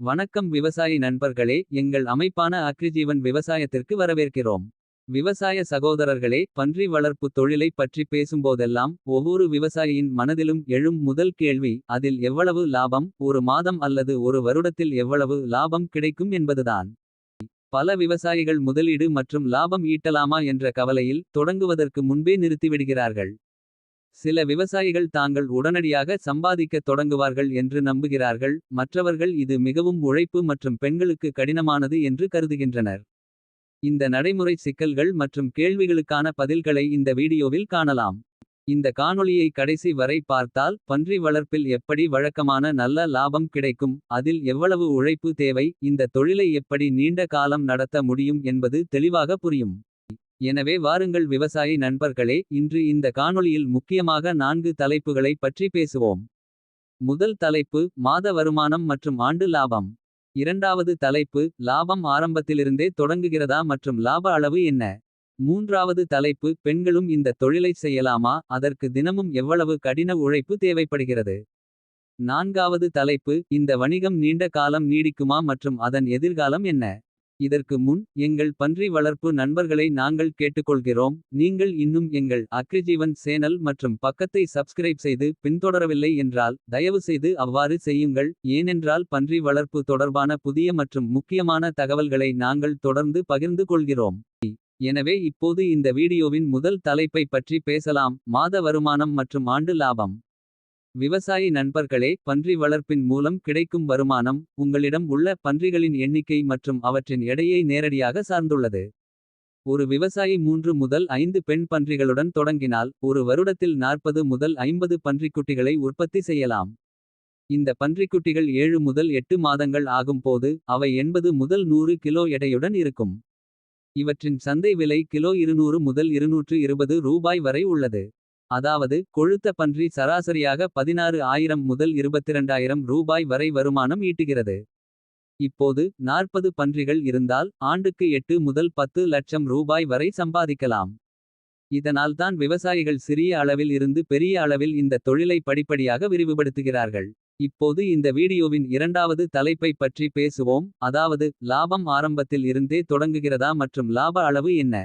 வணக்கம் விவசாயி நண்பர்களே எங்கள் அமைப்பான அக்ரிஜீவன் விவசாயத்திற்கு வரவேற்கிறோம். விவசாய சகோதரர்களே பன்றி வளர்ப்பு தொழிலைப் பற்றி பேசும்போதெல்லாம். ஒவ்வொரு விவசாயியின் மனதிலும் எழும் முதல் கேள்வி. அதில் எவ்வளவு லாபம் ஒரு மாதம் அல்லது ஒரு வருடத்தில். எவ்வளவு லாபம் கிடைக்கும் என்பதுதான். பல விவசாயிகள் முதலீடு மற்றும் லாபம் ஈட்டலாமா என்ற கவலையில். தொடங்குவதற்கு முன்பே நிறுத்திவிடுகிறார்கள். சில விவசாயிகள் தாங்கள் உடனடியாக சம்பாதிக்கத் தொடங்குவார்கள் என்று நம்புகிறார்கள். மற்றவர்கள் இது மிகவும் உழைப்பு மற்றும் பெண்களுக்கு கடினமானது என்று கருதுகின்றனர். இந்த நடைமுறை சிக்கல்கள் மற்றும் கேள்விகளுக்கான பதில்களை இந்த வீடியோவில் காணலாம். இந்த காணொளியை கடைசி வரை பார்த்தால் பன்றி வளர்ப்பில் எப்படி வழக்கமான நல்ல லாபம் கிடைக்கும். அதில் எவ்வளவு உழைப்பு தேவை இந்த தொழிலை எப்படி நீண்ட காலம் நடத்த முடியும் என்பது தெளிவாக புரியும். எனவே வாருங்கள் விவசாயி நண்பர்களே இன்று இந்த காணொளியில் முக்கியமாக நான்கு தலைப்புகளை பற்றி பேசுவோம். முதல் தலைப்பு மாத வருமானம் மற்றும் ஆண்டு லாபம். இரண்டாவது தலைப்பு லாபம் ஆரம்பத்திலிருந்தே தொடங்குகிறதா மற்றும் லாப அளவு என்ன. மூன்றாவது தலைப்பு பெண்களும் இந்த தொழிலை செய்யலாமா அதற்கு தினமும் எவ்வளவு கடின உழைப்பு தேவைப்படுகிறது. நான்காவது தலைப்பு இந்த வணிகம் நீண்ட காலம் நீடிக்குமா மற்றும் அதன் எதிர்காலம் என்ன. இதற்கு முன் எங்கள் பன்றி வளர்ப்பு நண்பர்களை நாங்கள் கேட்டுக்கொள்கிறோம். நீங்கள் இன்னும் எங்கள் அக்ரிஜீவன் சேனல் மற்றும் பக்கத்தை சப்ஸ்கிரைப் செய்து. பின்தொடரவில்லை என்றால் தயவுசெய்து அவ்வாறு செய்யுங்கள். ஏனென்றால் பன்றி வளர்ப்பு தொடர்பான புதிய மற்றும் முக்கியமான தகவல்களை நாங்கள் தொடர்ந்து பகிர்ந்து கொள்கிறோம். எனவே இப்போது இந்த வீடியோவின் முதல் தலைப்பை பற்றி பேசலாம் மாத வருமானம் மற்றும் ஆண்டு லாபம். விவசாயி நண்பர்களே பன்றி வளர்ப்பின் மூலம் கிடைக்கும் வருமானம். உங்களிடம் உள்ள பன்றிகளின் எண்ணிக்கை மற்றும் அவற்றின் எடையை நேரடியாக சார்ந்துள்ளது. ஒரு விவசாயி மூன்று முதல் ஐந்து பெண் பன்றிகளுடன் தொடங்கினால். ஒரு வருடத்தில் 40 முதல் 50 பன்றிக்குட்டிகளை உற்பத்தி செய்யலாம். இந்த பன்றிக்குட்டிகள் ஏழு முதல் எட்டு மாதங்கள் ஆகும் போது. அவை 80 முதல் நூறு கிலோ எடையுடன் இருக்கும். இவற்றின் சந்தை விலை கிலோ 200 முதல் 220 ரூபாய் வரை உள்ளது. அதாவது கொழுத்த பன்றி சராசரியாக 16,000 முதல் 22,000 ரூபாய் வரை வருமானம் ஈட்டுகிறது. இப்போது 40 பன்றிகள் இருந்தால் ஆண்டுக்கு எட்டு முதல் 10 லட்சம் ரூபாய் வரை சம்பாதிக்கலாம். இதனால்தான் விவசாயிகள் சிறிய அளவில் இருந்து பெரிய அளவில் இந்த தொழிலை படிப்படியாக விரிவுபடுத்துகிறார்கள். இப்போது இந்த வீடியோவின் இரண்டாவது தலைப்பை பற்றி பேசுவோம். அதாவது லாபம் ஆரம்பத்தில் இருந்தே தொடங்குகிறதா மற்றும் லாப அளவு என்ன.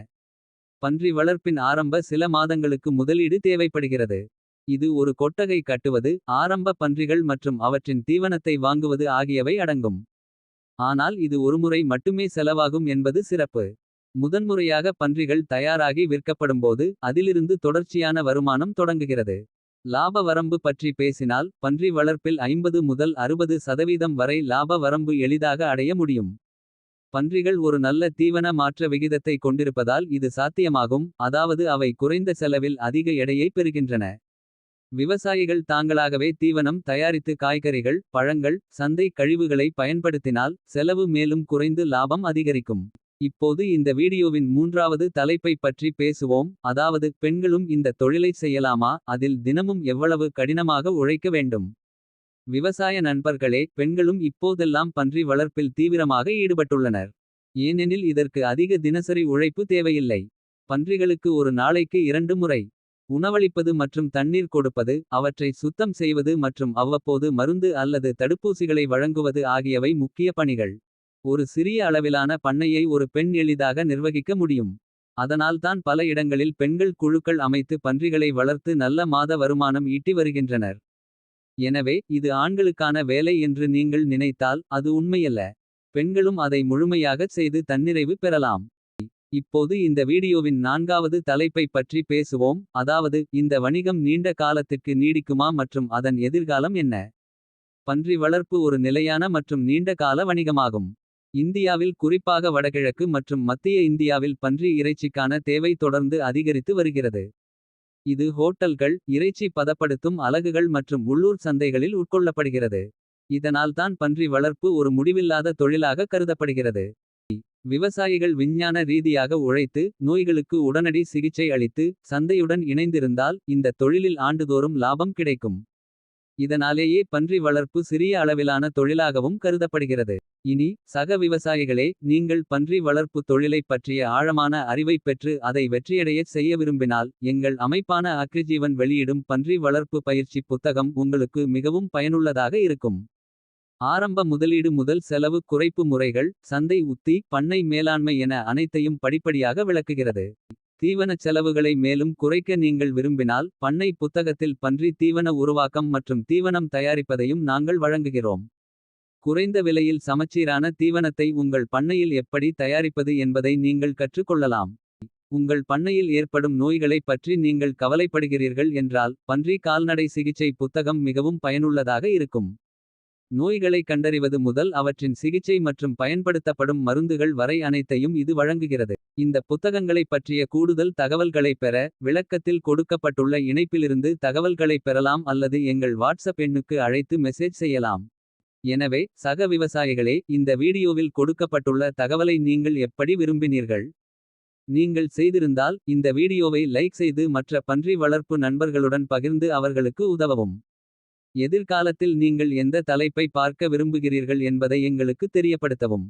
பன்றி வளர்ப்பின் ஆரம்ப சில மாதங்களுக்கு முதலீடு தேவைப்படுகிறது. இது ஒரு கொட்டகை கட்டுவது ஆரம்ப பன்றிகள் மற்றும் அவற்றின் தீவனத்தை வாங்குவது ஆகியவை அடங்கும். ஆனால் இது ஒருமுறை மட்டுமே செலவாகும் என்பது சிறப்பு. முதன்முறையாக பன்றிகள் தயாராகி விற்கப்படும்போது. அதிலிருந்து தொடர்ச்சியான வருமானம் தொடங்குகிறது. லாப வரம்பு பற்றி பேசினால் பன்றி வளர்ப்பில் 50 முதல் 60 சதவீதம் வரை லாப வரம்பு எளிதாக அடைய முடியும். பன்றிகள் ஒரு நல்ல தீவன மாற்ற விகிதத்தை கொண்டிருப்பதால் இது சாத்தியமாகும். அதாவது அவை குறைந்த செலவில் அதிக எடையை பெறுகின்றன. விவசாயிகள் தாங்களாகவே தீவனம் தயாரித்து காய்கறிகள். பழங்கள் சந்தை கழிவுகளை பயன்படுத்தினால். செலவு மேலும் குறைந்து லாபம் அதிகரிக்கும். இப்போது இந்த வீடியோவின் மூன்றாவது தலைப்பை பற்றி பேசுவோம். அதாவது பெண்களும் இந்த தொழிலை செய்யலாமா அதில் தினமும் எவ்வளவு கடினமாக உழைக்க வேண்டும். விவசாய நண்பர்களே பெண்களும் இப்போதெல்லாம் பன்றி வளர்ப்பில் தீவிரமாக ஈடுபட்டுள்ளனர். ஏனெனில் இதற்கு அதிக தினசரி உழைப்பு தேவையில்லை. பன்றிகளுக்கு ஒரு நாளைக்கு இரண்டு முறை. உணவளிப்பது மற்றும் தண்ணீர் கொடுப்பது அவற்றை சுத்தம் செய்வது மற்றும் அவ்வப்போது மருந்து அல்லது தடுப்பூசிகளை வழங்குவது ஆகியவை முக்கிய பணிகள். ஒரு சிறிய அளவிலான பண்ணையை ஒரு பெண் எளிதாக நிர்வகிக்க முடியும். அதனால்தான் பல இடங்களில் பெண்கள் குழுக்கள் அமைத்து பன்றிகளை வளர்த்து நல்ல மாத வருமானம் ஈட்டி வருகின்றனர். எனவே இது ஆண்களுக்கான வேலை என்று நீங்கள் நினைத்தால் அது உண்மையல்ல. பெண்களும் அதை முழுமையாகச் செய்து தன்னிறைவு பெறலாம். இப்போது இந்த வீடியோவின் நான்காவது தலைப்பை பற்றி பேசுவோம். அதாவது இந்த வணிகம் நீண்ட காலத்திற்கு நீடிக்குமா மற்றும் அதன் எதிர்காலம் என்ன. பன்றி வளர்ப்பு ஒரு நிலையான மற்றும் நீண்ட கால வணிகமாகும். இந்தியாவில் குறிப்பாக வடகிழக்கு மற்றும் மத்திய இந்தியாவில் பன்றி இறைச்சிக்கான தேவை தொடர்ந்து அதிகரித்து வருகிறது. இது ஹோட்டல்கள் இறைச்சி பதப்படுத்தும் அலகுகள் மற்றும் உள்ளூர் சந்தைகளில் உட்கொள்ளப்படுகிறது. இதனால்தான் பன்றி வளர்ப்பு ஒரு முடிவில்லாத தொழிலாக கருதப்படுகிறது. விவசாயிகள் விஞ்ஞான ரீதியாக உழைத்து நோய்களுக்கு உடனடி சிகிச்சை அளித்து. சந்தையுடன் இணைந்திருந்தால் இந்த தொழிலில் ஆண்டுதோறும் லாபம் கிடைக்கும். இதனாலேயே பன்றி வளர்ப்பு சிறிய அளவிலான தொழிலாகவும் கருதப்படுகிறது. இனி சக விவசாயிகளே நீங்கள் பன்றி வளர்ப்பு தொழிலைப் பற்றிய ஆழமான அறிவைப் பெற்று அதை வெற்றியடையச் செய்ய விரும்பினால். எங்கள் அமைப்பான அக்ரிஜீவன் வெளியிடும் பன்றி வளர்ப்பு பயிற்சி புத்தகம் உங்களுக்கு மிகவும் பயனுள்ளதாக இருக்கும். ஆரம்ப முதலீடு முதல் செலவு குறைப்பு முறைகள் சந்தை உத்தி பண்ணை மேலாண்மை என அனைத்தையும் படிப்படியாக விளக்குகிறது. தீவனச் செலவுகளை மேலும் குறைக்க நீங்கள் விரும்பினால். பண்ணை புத்தகத்தில் பன்றி தீவன உருவாக்கம் மற்றும் தீவனம் தயாரிப்பதையும் நாங்கள் வழங்குகிறோம். குறைந்த விலையில் சமச்சீரான தீவனத்தை உங்கள் பண்ணையில் எப்படி தயாரிப்பது என்பதை நீங்கள் கற்றுக்கொள்ளலாம் உங்கள் பண்ணையில் ஏற்படும் நோய்களைப் பற்றி நீங்கள் கவலைப்படுகிறீர்கள் என்றால். பன்றி கால்நடை சிகிச்சை புத்தகம் மிகவும் பயனுள்ளதாக இருக்கும். நோய்களை கண்டறிவது முதல் அவற்றின் சிகிச்சை மற்றும் பயன்படுத்தப்படும் மருந்துகள் வரை அனைத்தையும் இது வழங்குகிறது. இந்த புத்தகங்களைப் பற்றிய கூடுதல் தகவல்களைப் பெற. விளக்கத்தில் கொடுக்கப்பட்டுள்ள இணைப்பிலிருந்து தகவல்களைப் பெறலாம் அல்லது எங்கள் வாட்ஸ்அப் எண்ணுக்கு அழைத்து மெசேஜ் செய்யலாம். எனவே சக விவசாயிகளே இந்த வீடியோவில் கொடுக்கப்பட்டுள்ள தகவலை நீங்கள் எப்படி விரும்பினீர்கள். நீங்கள் செய்திருந்தால் இந்த வீடியோவை லைக் செய்து மற்ற பன்றி வளர்ப்பு நண்பர்களுடன் பகிர்ந்து அவர்களுக்கு உதவவும். எதிர்காலத்தில் நீங்கள் எந்த தலைப்பை பார்க்க விரும்புகிறீர்கள் என்பதை எங்களுக்கு தெரியப்படுத்தவும்.